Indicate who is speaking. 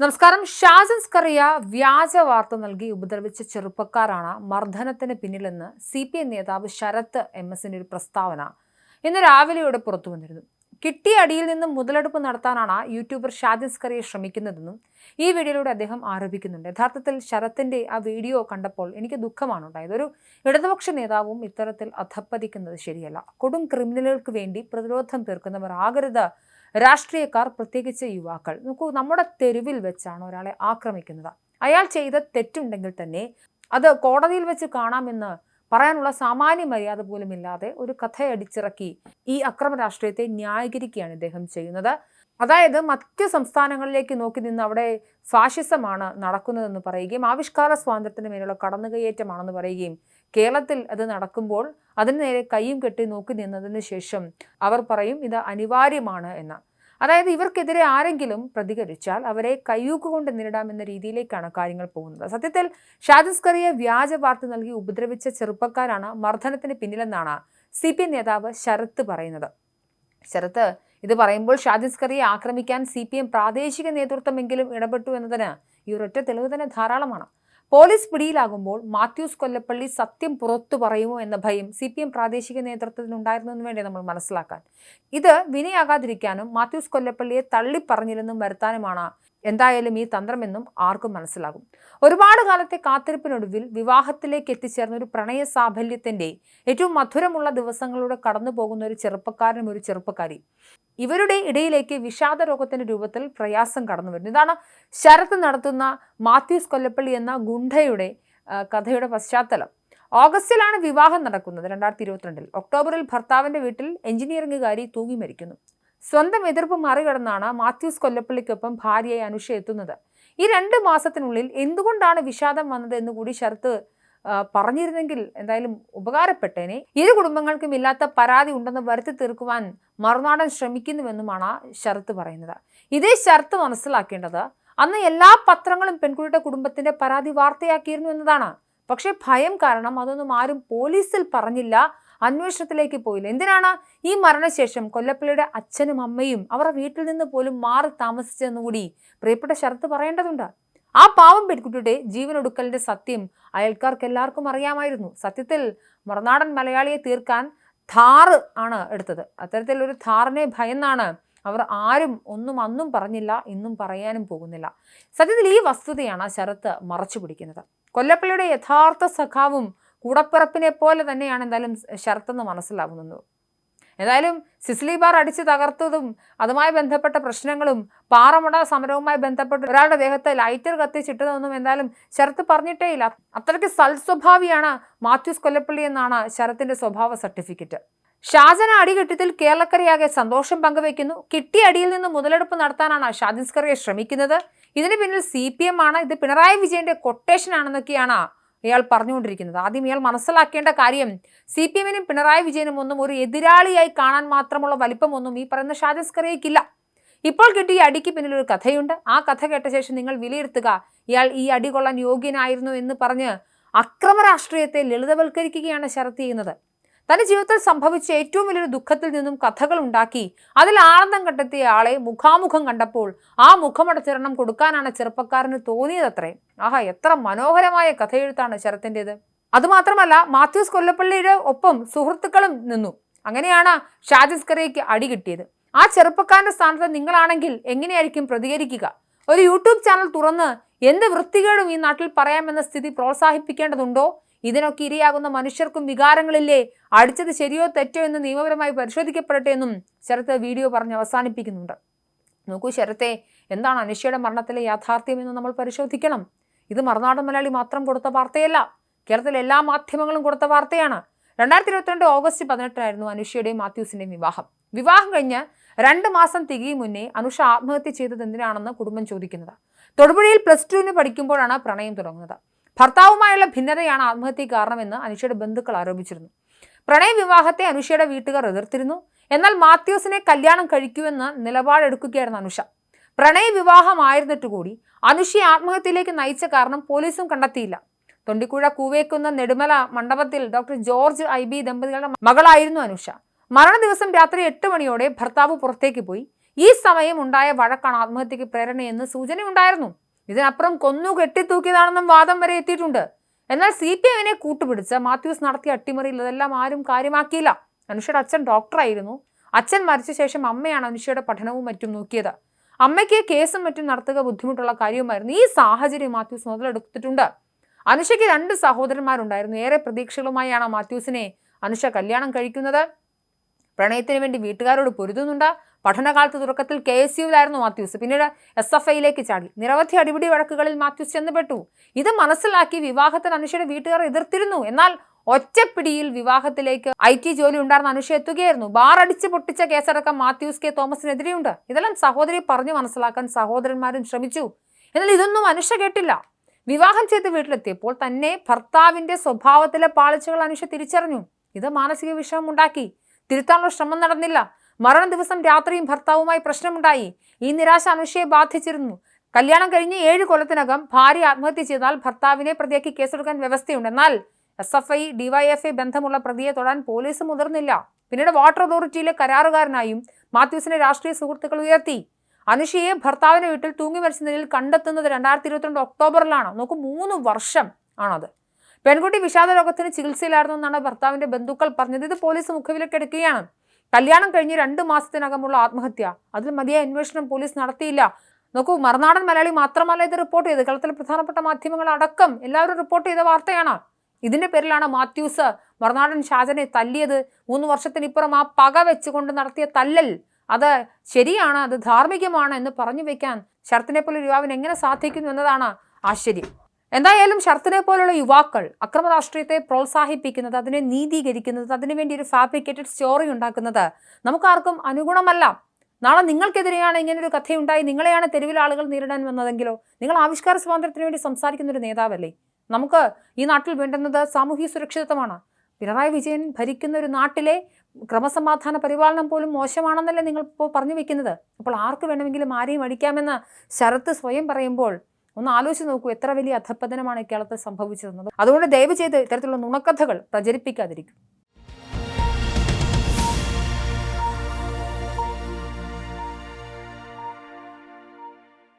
Speaker 1: നമസ്കാരം. ഷാജൻസ് കറിയ വ്യാജ വാർത്ത നൽകി ഉപദ്രവിച്ച ചെറുപ്പക്കാരാണ് മർദ്ദനത്തിന് പിന്നിലെന്ന് സി പി എം നേതാവ് ശരത് എം എസിന്റെ ഒരു പ്രസ്താവന ഇന്ന് രാവിലെയോടെ പുറത്തു വന്നിരുന്നു. കിട്ടിയ അടിയിൽ നിന്നും മുതലെടുപ്പ് നടത്താനാണ് യൂട്യൂബർ ഷാജിൻസ് കറിയെ ശ്രമിക്കുന്നതെന്നും ഈ വീഡിയോയിലൂടെ അദ്ദേഹം ആരോപിക്കുന്നുണ്ട്. യഥാർത്ഥത്തിൽ ശരത്തിന്റെ ആ വീഡിയോ കണ്ടപ്പോൾ എനിക്ക് ദുഃഖമാണ് ഉണ്ടായത് ഒരു ഇടതുപക്ഷ നേതാവും ഇത്തരത്തിൽ അധപ്പതിക്കുന്നത് ശരിയല്ല. കൊടും ക്രിമിനലുകൾക്ക് വേണ്ടി പ്രതിരോധം തീർക്കുന്നവർ ആകരുത് രാഷ്ട്രീയക്കാർ പ്രത്യേകിച്ച് യുവാക്കൾ. നോക്കൂ നമ്മുടെ തെരുവിൽ വെച്ചാണ് ഒരാളെ ആക്രമിക്കുന്നത്. അയാൾ ചെയ്ത തെറ്റുണ്ടെങ്കിൽ തന്നെ അത് കോടതിയിൽ വെച്ച് കാണാമെന്ന് പറയാനുള്ള സാമാന്യ മര്യാദ പോലും ഇല്ലാതെ ഒരു കഥയടിച്ചിറക്കി ഈ അക്രമ രാഷ്ട്രീയത്തെ ന്യായീകരിക്കുകയാണ് ഇദ്ദേഹം ചെയ്യുന്നത്. അതായത് മറ്റ് സംസ്ഥാനങ്ങളിലേക്ക് നോക്കി നിന്ന് അവിടെ ഫാഷിസമാണ് നടക്കുന്നതെന്ന് പറയുകയും ആവിഷ്കാര സ്വാതന്ത്ര്യത്തിന് മേലുള്ള കടന്നുകയറ്റമാണെന്ന് പറയുകയും കേരളത്തിൽ അത് നടക്കുമ്പോൾ അതിന് നേരെ കൈയും കെട്ടി നോക്കി നിന്നതിന് ശേഷം അവർ പറയും ഇത് അനിവാര്യമാണ് എന്ന്. അതായത് ഇവർക്കെതിരെ ആരെങ്കിലും പ്രതികരിച്ചാൽ അവരെ കയ്യൂക്കുകൊണ്ട് നേരിടാമെന്ന രീതിയിലേക്കാണ് കാര്യങ്ങൾ പോകുന്നത്. സത്യത്തിൽ ഷാദിസ്കറിയെ വ്യാജ വാർത്ത നൽകി ഉപദ്രവിച്ച ചെറുപ്പക്കാരാണ് മർദ്ദനത്തിന് പിന്നിലെന്നാണ് സി പി നേതാവ് ശരത്ത് പറയുന്നത്. ശരത്ത് ഇത് പറയുമ്പോൾ ഷാദിസ്കറിയെ ആക്രമിക്കാൻ സി പ്രാദേശിക നേതൃത്വമെങ്കിലും ഇടപെട്ടു എന്നതിന് ഈ ഒരൊറ്റ തെളിവ് തന്നെ ധാരാളമാണ്. പോലീസ് പിടിയിലാകുമ്പോൾ മാത്യൂസ് കൊല്ലപ്പള്ളി സത്യം പുറത്തു പറയുമോ എന്ന ഭയം സി പി എം പ്രാദേശിക എന്ന് വേണ്ടി നമ്മൾ മനസ്സിലാക്കാൻ. ഇത് വിനയാകാതിരിക്കാനും മാത്യൂസ് കൊല്ലപ്പള്ളിയെ തള്ളിപ്പറഞ്ഞില്ലെന്നും വരുത്താനുമാണ് എന്തായാലും ഈ തന്ത്രമെന്നും ആർക്കും മനസ്സിലാകും. ഒരുപാട് കാലത്തെ കാത്തിരിപ്പിനൊടുവിൽ വിവാഹത്തിലേക്ക് എത്തിച്ചേർന്ന ഒരു പ്രണയ സാഫല്യത്തിന്റെ ഏറ്റവും മധുരമുള്ള ദിവസങ്ങളിലൂടെ കടന്നു പോകുന്ന ഒരു ചെറുപ്പക്കാരനും ഒരു ചെറുപ്പക്കാരി ഇവരുടെ ഇടയിലേക്ക് വിഷാദ രോഗത്തിന്റെ രൂപത്തിൽ പ്രയാസം കടന്നു വരുന്നു. ഇതാണ് ശരത്ത് നടത്തുന്ന മാത്യൂസ് കൊല്ലപ്പള്ളി എന്ന ഗുണ്ടയുടെ കഥയുടെ പശ്ചാത്തലം. ഓഗസ്റ്റിലാണ് വിവാഹം നടക്കുന്നത് രണ്ടായിരത്തി ഇരുപത്തിരണ്ടിൽ ഒക്ടോബറിൽ ഭർത്താവിന്റെ വീട്ടിൽ എഞ്ചിനീയറിംഗുകാരി തൂങ്ങി മരിക്കുന്നു. സ്വന്തം എതിർപ്പ് മറികടന്നാണ് മാത്യൂസ് കൊല്ലപ്പള്ളിക്കൊപ്പം ഭാര്യയെ അനുഷ എത്തുന്നത്. ഈ രണ്ട് മാസത്തിനുള്ളിൽ എന്തുകൊണ്ടാണ് വിഷാദം വന്നത് എന്ന് കൂടി ശരത്ത് പറഞ്ഞിരുന്നെങ്കിൽ എന്തായാലും ഉപകാരപ്പെട്ടേനെ. ഇരു കുടുംബങ്ങൾക്കും ഇല്ലാത്ത പരാതി ഉണ്ടെന്ന് വരുത്തി തീർക്കുവാൻ മറുനാടൻ ശ്രമിക്കുന്നുവെന്നുമാണ് ശരത്ത് പറയുന്നത്. ഇതേ ശരത്ത് മനസ്സിലാക്കേണ്ടത് അന്ന് എല്ലാ പത്രങ്ങളും പെൺകുട്ടിയുടെ കുടുംബത്തിന്റെ പരാതി വാർത്തയാക്കിയിരുന്നു എന്നതാണ്. പക്ഷേ ഭയം കാരണം അതൊന്നും ആരും പോലീസിൽ പറഞ്ഞില്ല അന്വേഷണത്തിലേക്ക് പോയില്ല. എന്തിനാണ് ഈ മരണശേഷം കൊല്ലപ്പള്ളിയുടെ അച്ഛനും അമ്മയും അവരുടെ വീട്ടിൽ നിന്ന് പോലും മാറി താമസിച്ചെന്നുകൂടി പ്രിയപ്പെട്ട ശരത്ത് പറയേണ്ടതുണ്ട്. ആ പാവം പെൺകുട്ടിയുടെ ജീവനൊടുക്കലിന്റെ സത്യം അയൽക്കാർക്ക് എല്ലാവർക്കും അറിയാമായിരുന്നു. സത്യത്തിൽ മറുനാടൻ മലയാളിയെ തീർക്കാൻ ധാറ് ആണ് എടുത്തത്. അത്തരത്തിലൊരു ധാറിനെ ഭയന്നാണ് അവർ ആരും ഒന്നും അന്നും പറഞ്ഞില്ല ഇന്നും പറയാനും പോകുന്നില്ല. സത്യത്തിൽ ഈ വസ്തുതയാണ് ശരത്ത് മറച്ചു പിടിക്കുന്നത്. കൊല്ലപ്പള്ളിയുടെ യഥാർത്ഥ സഖാവും കൂടപ്പിറപ്പിനെ പോലെ തന്നെയാണ് എന്തായാലും ശരത്തെന്ന് മനസ്സിലാകുന്നത് ഏതായാലും സിസ്ലി ബാർ അടിച്ച് തകർത്തതും അതുമായി ബന്ധപ്പെട്ട പ്രശ്നങ്ങളും പാറമുട സമരവുമായി ബന്ധപ്പെട്ട് ഒരാളുടെ ദേഹത്തെ ലൈറ്റർ കത്തിച്ചിട്ടതൊന്നും എന്തായാലും ശരത്ത് പറഞ്ഞിട്ടേ ഇല്ല അത്രയ്ക്ക് സൽസ്വഭാവിയാണ് മാത്യൂസ് കൊല്ലപ്പള്ളി എന്നാണ് ശരത്തിന്റെ സ്വഭാവ സർട്ടിഫിക്കറ്റ്. ഷാജന അടികെട്ടിത്തിൽ കേരളക്കരയാകെ സന്തോഷം പങ്കുവയ്ക്കുന്നു. കിട്ടിയ അടിയിൽ നിന്ന് മുതലെടുപ്പ് നടത്താനാണ് ഷാജിൻസ്കറിയെ ശ്രമിക്കുന്നത്. ഇതിന് പിന്നിൽ സി പി എം ആണ്. ഇത് പിണറായി വിജയന്റെ കൊട്ടേഷൻ ആണെന്നൊക്കെയാണ് ഇയാൾ പറഞ്ഞുകൊണ്ടിരിക്കുന്നത്. ആദ്യം ഇയാൾ മനസ്സിലാക്കേണ്ട കാര്യം സി പി എമ്മിനും പിണറായി വിജയനും ഒന്നും ഒരു എതിരാളിയായി കാണാൻ മാത്രമുള്ള വലിപ്പമൊന്നും ഈ പറയുന്ന ഷാജൻസ്കറിയയ്ക്കില്ല ഇപ്പോൾ കിട്ടിയ അടിക്ക് പിന്നിൽ ഒരു കഥയുണ്ട്. ആ കഥ കേട്ട ശേഷം നിങ്ങൾ വിലയിരുത്തുക ഇയാൾ ഈ അടി കൊള്ളാൻ യോഗ്യനായിരുന്നു എന്ന് പറഞ്ഞ് അക്രമരാഷ്ട്രീയത്തെ ലളിതവൽക്കരിക്കുകയാണ് ശരത് ചെയ്യുന്നത്. തന്റെ ജീവിതത്തിൽ സംഭവിച്ച ഏറ്റവും വലിയൊരു ദുഃഖത്തിൽ നിന്നും കഥകൾ ഉണ്ടാക്കി അതിൽ ആനന്ദം കണ്ടെത്തിയ ആളെ മുഖാമുഖം കണ്ടപ്പോൾ ആ മുഖമടച്ചിരണം കൊടുക്കാനാണ് ചെറുപ്പക്കാരന് തോന്നിയതത്രേ. ആഹാ എത്ര മനോഹരമായ കഥയെഴുത്താണ് ശരത്തിന്റെത് അതുമാത്രമല്ല മാത്യൂസ് കൊല്ലപ്പള്ളിയുടെ ഒപ്പം സുഹൃത്തുക്കളും നിന്നു. അങ്ങനെയാണ് ഷാജിസ്കറിയയ്ക്ക് അടി കിട്ടിയത്. ആ ചെറുപ്പക്കാരന്റെ സ്ഥാനത്ത് നിങ്ങളാണെങ്കിൽ എങ്ങനെയായിരിക്കും പ്രതികരിക്കുക? ഒരു യൂട്യൂബ് ചാനൽ തുറന്ന് എന്ത് വൃത്തികേടും ഈ നാട്ടിൽ പറയാമെന്ന സ്ഥിതി പ്രോത്സാഹിപ്പിക്കേണ്ടതുണ്ടോ? ഇതിനൊക്കെ ഇരയാകുന്ന മനുഷ്യർക്കും വികാരങ്ങളില്ലേ? അടിച്ചത് ശരിയോ തെറ്റോ എന്ന് നിയമപരമായി പരിശോധിക്കപ്പെടട്ടെ എന്നും ശരത്ത് വീഡിയോ പറഞ്ഞ് അവസാനിപ്പിക്കുന്നുണ്ട്. നോക്കൂ ശരത്തെ എന്താണ് അനുഷയുടെ മരണത്തിലെ യാഥാർത്ഥ്യം എന്ന് നമ്മൾ പരിശോധിക്കണം. ഇത് മറുനാടൻ മലയാളി മാത്രം കൊടുത്ത വാർത്തയല്ല. കേരളത്തിലെ എല്ലാ മാധ്യമങ്ങളും കൊടുത്ത വാർത്തയാണ്. രണ്ടായിരത്തി ഇരുപത്തിരണ്ട് ഓഗസ്റ്റ് പതിനെട്ടിനായിരുന്നു അനുഷയുടെയും മാത്യൂസിന്റെയും വിവാഹം. വിവാഹം കഴിഞ്ഞ് രണ്ട് മാസം തികയും മുന്നേ അനുഷ ആത്മഹത്യ ചെയ്തത് എന്തിനാണെന്ന് കുടുംബം ചോദിക്കുന്നത്. തൊടുപുഴയിൽ പ്ലസ് ടുവിന് പഠിക്കുമ്പോഴാണ് പ്രണയം തുടങ്ങുന്നത്. ഭർത്താവുമായുള്ള ഭിന്നതയാണ് ആത്മഹത്യക്ക് കാരണമെന്ന് അനുഷയുടെ ബന്ധുക്കൾ ആരോപിച്ചിരുന്നു. പ്രണയവിവാഹത്തെ അനുഷയുടെ വീട്ടുകാർ എതിർത്തിരുന്നു. എന്നാൽ മാത്യൂസിനെ കല്യാണം കഴിക്കുമെന്ന് നിലപാടെടുക്കുകയായിരുന്നു അനുഷ. പ്രണയവിവാഹമായിരുന്നിട്ട് കൂടി അനുഷയെ ആത്മഹത്യയിലേക്ക് നയിച്ച കാരണം പോലീസും കണ്ടെത്തിയില്ല. തൊണ്ടിക്കുഴ കൂവേക്കുന്ന നെടുമല മണ്ഡപത്തിൽ ഡോക്ടർ ജോർജ് ഐ ബി ദമ്പതികളുടെ മകളായിരുന്നു അനുഷ. മരണ ദിവസം രാത്രി എട്ട് മണിയോടെ ഭർത്താവ് പുറത്തേക്ക് പോയി. ഈ സമയം ഉണ്ടായ വഴക്കാണ് ആത്മഹത്യക്ക് പ്രേരണയെന്ന് സൂചനയുണ്ടായിരുന്നു. ഇതിനപ്പുറം കൊന്നു കെട്ടിത്തൂക്കിയതാണെന്നും വാദം വരെ എത്തിയിട്ടുണ്ട്. എന്നാൽ സി പി എമ്മിനെ കൂട്ടുപിടിച്ച് മാത്യൂസ് നടത്തിയ അട്ടിമറിയിൽ അതെല്ലാം ആരും കാര്യമാക്കിയില്ല. അനുഷയുടെ അച്ഛൻ ഡോക്ടറായിരുന്നു. അച്ഛൻ മരിച്ച ശേഷം അമ്മയാണ് അനുഷയുടെ പഠനവും മറ്റും നോക്കിയത്. അമ്മയ്ക്ക് കേസും മറ്റും നടത്തുക ബുദ്ധിമുട്ടുള്ള കാര്യവുമായിരുന്നു. ഈ സാഹചര്യം മാത്യൂസ് മുതലെടുത്തിട്ടുണ്ട്. അനുഷയ്ക്ക് രണ്ട് സഹോദരന്മാരുണ്ടായിരുന്നു. ഏറെ പ്രതീക്ഷകളുമായാണ് മാത്യൂസിനെ അനുഷ കല്യാണം കഴിക്കുന്നത്. പ്രണയത്തിന് വേണ്ടി വീട്ടുകാരോട് പൊരുതുന്നുണ്ട്? പഠനകാലത്ത് തുടക്കത്തിൽ കെ എസ് യുവിലായിരുന്നു മാത്യൂസ്. പിന്നീട് എസ് എഫ് ഐയിലേക്ക് ചാടി. നിരവധി അടിപിടി വഴക്കുകളിൽ മാത്യൂസ് ചെന്നപ്പെട്ടു ഇത് മനസ്സിലാക്കി വിവാഹത്തിന് അനുഷയുടെ വീട്ടുകാർ എതിർത്തിരുന്നു. എന്നാൽ ഒറ്റപ്പിടിയിൽ വിവാഹത്തിലേക്ക് ഐ ടി ജോലി ഉണ്ടായിരുന്ന അനുഷ എത്തുകയായിരുന്നു. ബാർ അടിച്ച് പൊട്ടിച്ച കേസടക്കം മാത്യൂസ് കെ തോമസിനെതിരെയുണ്ട്. ഇതെല്ലാം സഹോദരി പറഞ്ഞു മനസ്സിലാക്കാൻ സഹോദരന്മാരും ശ്രമിച്ചു. എന്നാൽ ഇതൊന്നും അനുഷ കേട്ടില്ല. വിവാഹം ചെയ്ത് വീട്ടിലെത്തിയപ്പോൾ തന്നെ ഭർത്താവിന്റെ സ്വഭാവത്തിലെ പാളിച്ചകൾ അനുഷ തിരിച്ചറിഞ്ഞു. ഇത് മാനസിക വിഷമം ഉണ്ടാക്കി തിരുത്താനുള്ള ശ്രമം നടന്നില്ല. മരണ ദിവസം രാത്രിയും ഭർത്താവുമായി പ്രശ്നമുണ്ടായി. ഈ നിരാശ അനുഷയെ ബാധിച്ചിരുന്നു. കല്യാണം കഴിഞ്ഞ് ഏഴ് കൊല്ലത്തിനകം ഭാര്യ ആത്മഹത്യ ചെയ്താൽ ഭർത്താവിനെ പ്രതിയാക്കി കേസെടുക്കാൻ വ്യവസ്ഥയുണ്ട്. എന്നാൽ എസ് എഫ് ഐ ഡിവൈഎഫ്ഐ ബന്ധമുള്ള പ്രതിയെ തൊടാൻ പോലീസ് മുതിർന്നില്ല. പിന്നീട് വാട്ടർ അതോറിറ്റിയിലെ കരാറുകാരനായും മാത്യൂസിനെ രാഷ്ട്രീയ സുഹൃത്തുക്കൾ ഉയർത്തി. അനുഷയെ ഭർത്താവിന്റെ വീട്ടിൽ തൂങ്ങി മരിച്ച നിലയിൽ കണ്ടെത്തുന്നത് രണ്ടായിരത്തി ഇരുപത്തിരണ്ട് ഒക്ടോബറിലാണ്. നോക്കൂ മൂന്ന് വർഷം ആണത്. പെൺകുട്ടി വിഷാദ രോഗത്തിന് ചികിത്സയിലായിരുന്നു എന്നാണ് ഭർത്താവിന്റെ ബന്ധുക്കൾ പറഞ്ഞത്. ഇത് പോലീസ് മുഖവിലക്കെടുക്കുകയാണ് കല്യാണം കഴിഞ്ഞ് രണ്ട് മാസത്തിനകമുള്ള ആത്മഹത്യ. അതിൽ മതിയായ അന്വേഷണം പോലീസ് നടത്തിയില്ല. നോക്കൂ മറുനാടൻ മലയാളി മാത്രമല്ല ഇത് റിപ്പോർട്ട് ചെയ്ത് കേരളത്തിലെ പ്രധാനപ്പെട്ട മാധ്യമങ്ങൾ അടക്കം എല്ലാവരും റിപ്പോർട്ട് ചെയ്ത വാർത്തയാണ്. ഇതിന്റെ പേരിലാണ് മാത്യൂസ് മറുനാടൻ ഷാജനെ തല്ലിയത്. മൂന്ന് വർഷത്തിനിപ്പുറം ആ പക വെച്ചുകൊണ്ട് നടത്തിയ തല്ലൽ. അത് ശരിയാണ് അത് ധാർമ്മികമാണ് എന്ന് പറഞ്ഞു വെക്കാൻ ശരത്തിനെ പോലെ യുവാവിന് എങ്ങനെ സാധിക്കുന്നു എന്നതാണ് ആശ്ചര്യം. എന്തായാലും ശരത്തിനെ പോലുള്ള യുവാക്കൾ അക്രമ രാഷ്ട്രീയത്തെ പ്രോത്സാഹിപ്പിക്കുന്നത് അതിനെ നീതീകരിക്കുന്നത് അതിനുവേണ്ടി ഒരു ഫാബ്രിക്കേറ്റഡ് സ്റ്റോറി ഉണ്ടാക്കുന്നത് നമുക്കാർക്കും അനുഗുണമല്ല. നാളെ നിങ്ങൾക്കെതിരെയാണ് ഇങ്ങനെ ഒരു കഥയുണ്ടായി നിങ്ങളെയാണ് തെരുവിൽ ആളുകൾ നേരിടാൻ വന്നതെങ്കിലോ? നിങ്ങൾ ആവിഷ്കാര സ്വാതന്ത്ര്യത്തിന് വേണ്ടി സംസാരിക്കുന്ന ഒരു നേതാവല്ലേ? നമുക്ക് ഈ നാട്ടിൽ വേണ്ടുന്നത് സാമൂഹ്യ സുരക്ഷിതത്വമാണ്. പിണറായി വിജയൻ ഭരിക്കുന്ന ഒരു നാട്ടിലെ ക്രമസമാധാന പരിപാലനം പോലും മോശമാണെന്നല്ലേ നിങ്ങൾ ഇപ്പോൾ പറഞ്ഞു വെക്കുന്നത്. അപ്പോൾ ആർക്ക് വേണമെങ്കിലും ആരെയും അടിക്കാമെന്ന് ശരത്ത് സ്വയം പറയുമ്പോൾ ഒന്ന് ആലോചിച്ച് നോക്കൂ എത്ര വലിയ അധപ്പതനമാണ് കേരളത്തിൽ സംഭവിച്ചതെന്നത്. അതുകൊണ്ട് ദയവ് ചെയ്ത് ഇത്തരത്തിലുള്ള നുണക്കഥകൾ പ്രചരിപ്പിക്കാതിരിക്കും.